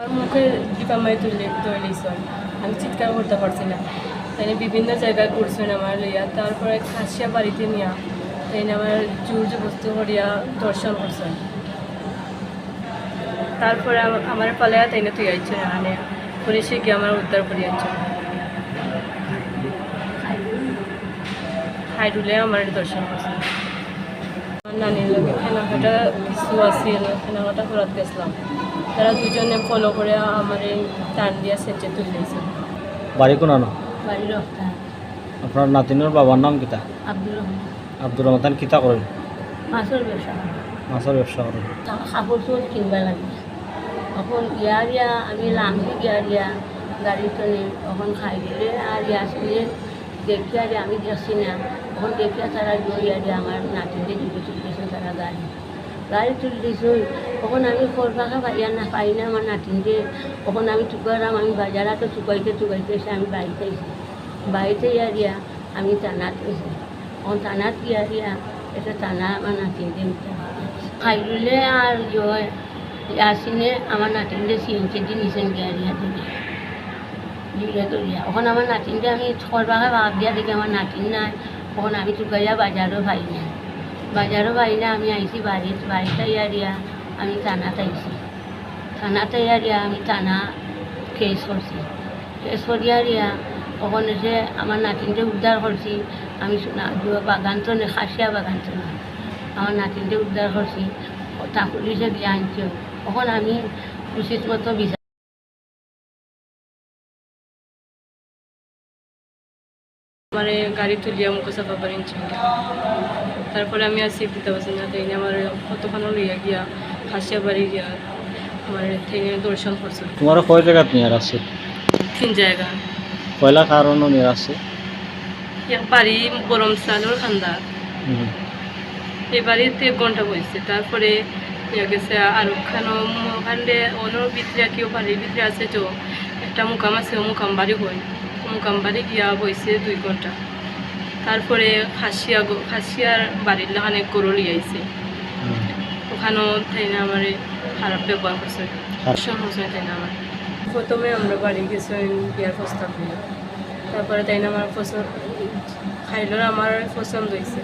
আমার মুখে ডিপামাই তুলে তৈরিছেন আমি চিৎকার করতে পারছি না। তাই বিভিন্ন জায়গায় করছেন আমার লইয়া। তারপরে খাসিয়া বাড়িতে নিয়া তাই আমার জোর জবস্ত করিয়া দর্শন করছেন তারপরে আম- আমার পালায়া তাই না তুই আইছে আনে পুলিশে গিয়ে আমার উদ্ধার করি আনছে হাইডুলে আমার দর্শন করছে। আমার নানির লোকে কেনাকাটা কিছু আছিল কেনাকাটা করাত গেছিলাম। তারা দুজনে ফলো করে আমার টান দিয়া সেচে তুলেছে বাড়ি কোন বাড়ির রক্তা আপনার নাতিনের বাবার নাম কিতা? আব্দুর রহমান। আব্দুর রহমান কিতা করেন? মাছের ব্যবসা। মাছের ব্যবসা করেন। কাপড় চোপড় কিনবা লাগে। তখন ইয়া রিয়া আমি লামছি গিয়া রিয়া গাড়ি চলে তখন খাই দিলে আর ইয়া আসলে দেখি আর আমি যাচ্ছি না। তখন দেখিয়া তারা ইয়া রিয়া আমার নাতিনদের দিকে তুলতেছে তারা গাড়ি। গাড়ি তুলতেছে তখন আমি করবাকা পাইয়া না পাই না আমার নাতিনকে তখন আমি টুকারাম আমি বাজারাতে চুকাইতে চুকাইতে এসে আমি বাড়িতে এসে বাড়িতে ইয়া রিয়া আমি টানাত এসে তখন টানাত গিয়া রিয়া এটা টানা আমার নাতিনকে খাইলে আর আসিনে আমার নাতিনকে সিএনকে দিয়ে নিছেন গিয়া রিয়া দিকে দিলে দরিয়া ওখানে আমার নাতিনকে আমি করবাকে ভাব দিয়া দেখি আমার নাতিন নাই। ওখানে আমি চুকাইয়া বাজারও পাই না বাজারও পাই না আমি আইছি বাড়ি বাড়িতে ইয়া আমি টানাত আইছি থানাতে ইয়া আমি টানা কেস করছি। কেস করিয়া রিয়া তখন এসে আমার নাতিনকে উদ্ধার করছি আমি বাগান তো খাসিয়া বাগান তো আমার নাতিনকে উদ্ধার করছি তা পুলিশে দিয়ে আনছি তখন আমি উচিত মতো বিচার আমার গাড়ি তুলিয়া মুখ চাপা পারিছি তারপরে আমি আর সিট দিতে পারছি তাই আমার কতক্ষণ লইয়া গিয়া খাসিয়া বাড়ি গিয়া আমার থেকে দর্শন করছে। তোমার কয় জায়গাত নিয়ে আসছে তিন জায়গা। পয়লা কারণও নিয়ে এক বাড়ি গরম চালর খান্দা। এই বাড়িতে ঘণ্টা বসছে তারপরে গেছে আর ওখানে ওখানে অন্য ভিতরে কেউ বাড়ির ভিতরে আছে তো। একটা মুকাম আছে ও মুকাম বাড়ি হই মুকাম বাড়ি গিয়া বইছে দুই ঘণ্টা। তারপরে খাসিয়া খাসিয়ার বাড়ির লাগানে গরু লিয়াইছে ওখানেও তাই না আমার খারাপ ব্যবহার করছে। সমস্যা তাই না আমার। প্রথমে আমরা বাড়ি গেছি বিয়ার প্রস্তাব নিয়ে তারপরে তাই না আমার পছন্দ খাইলেও আমার পছন্দ হয়েছে